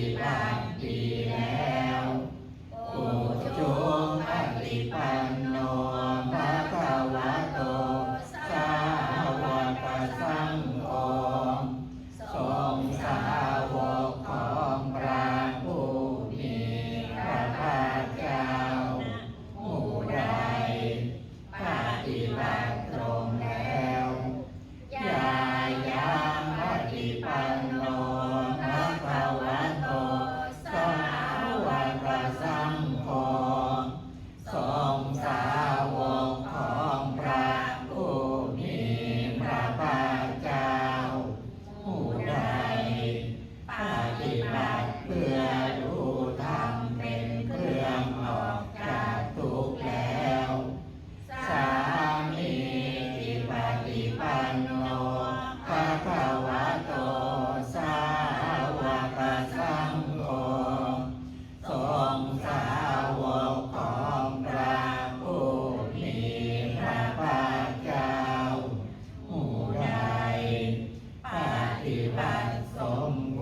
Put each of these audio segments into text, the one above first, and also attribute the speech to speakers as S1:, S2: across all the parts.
S1: ิบัติดีแล้ว ปัสสมุ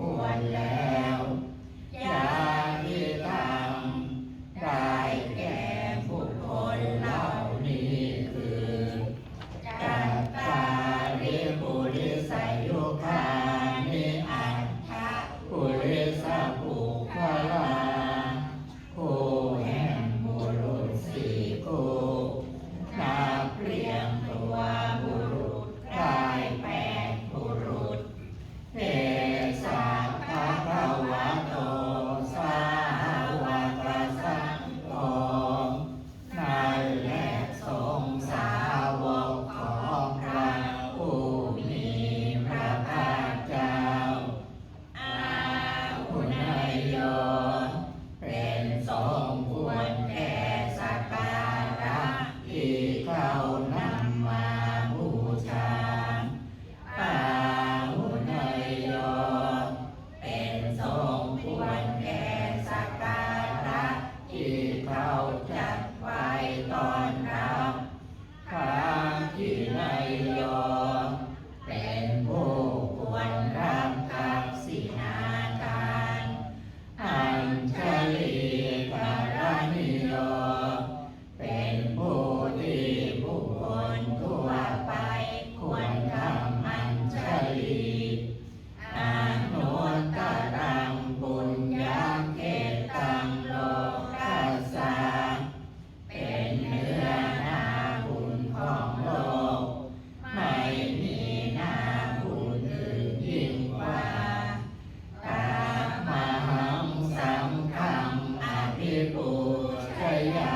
S1: yeah.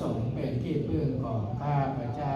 S1: สงฆ์เป็นที่พึ่งของข้าพเจ้า